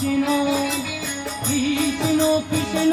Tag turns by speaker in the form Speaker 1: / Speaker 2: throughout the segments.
Speaker 1: Krishna Krishna Krishna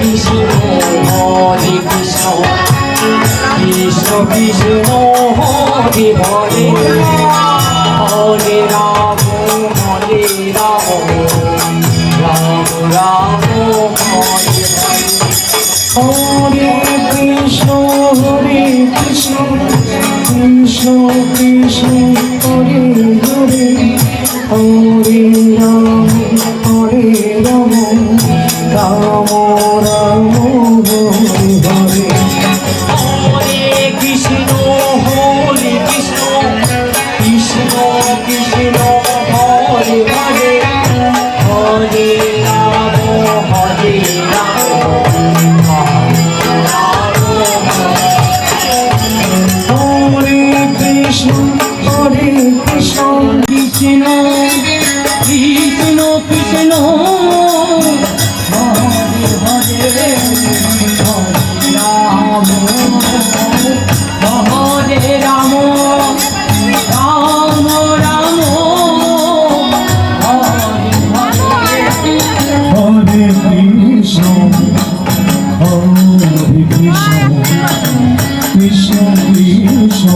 Speaker 2: Vishnu, Hare Krishna, Krishna Vishnu, Hare Hare, Hare Ram, Hare Ram, Ram Ram, Hare Hare, Hare Krishna, Hare Krishna, Krishna Krishna, Hare Hare, Hare Ram, Hare
Speaker 1: Ram. Ram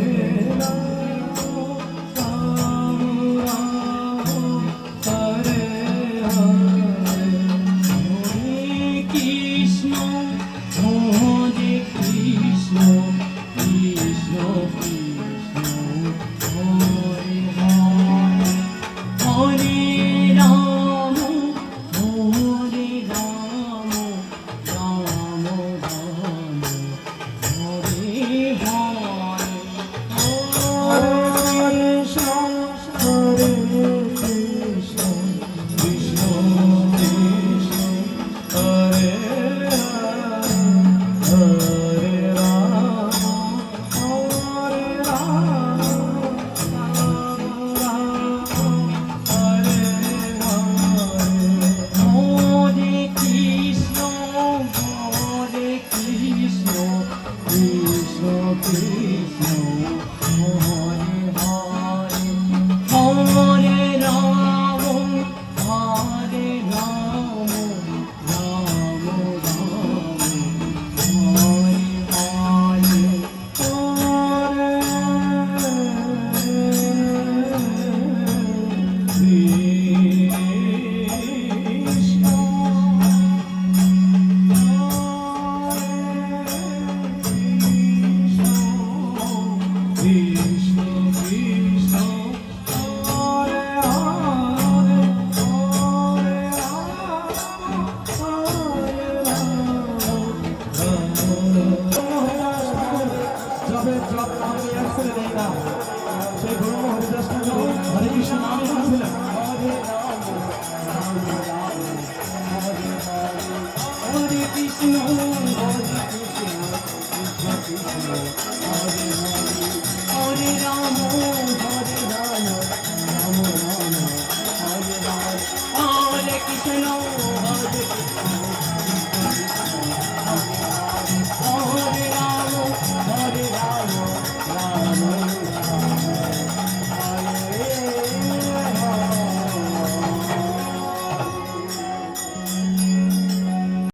Speaker 3: Mera
Speaker 1: আমাদের এক ছেলে সেই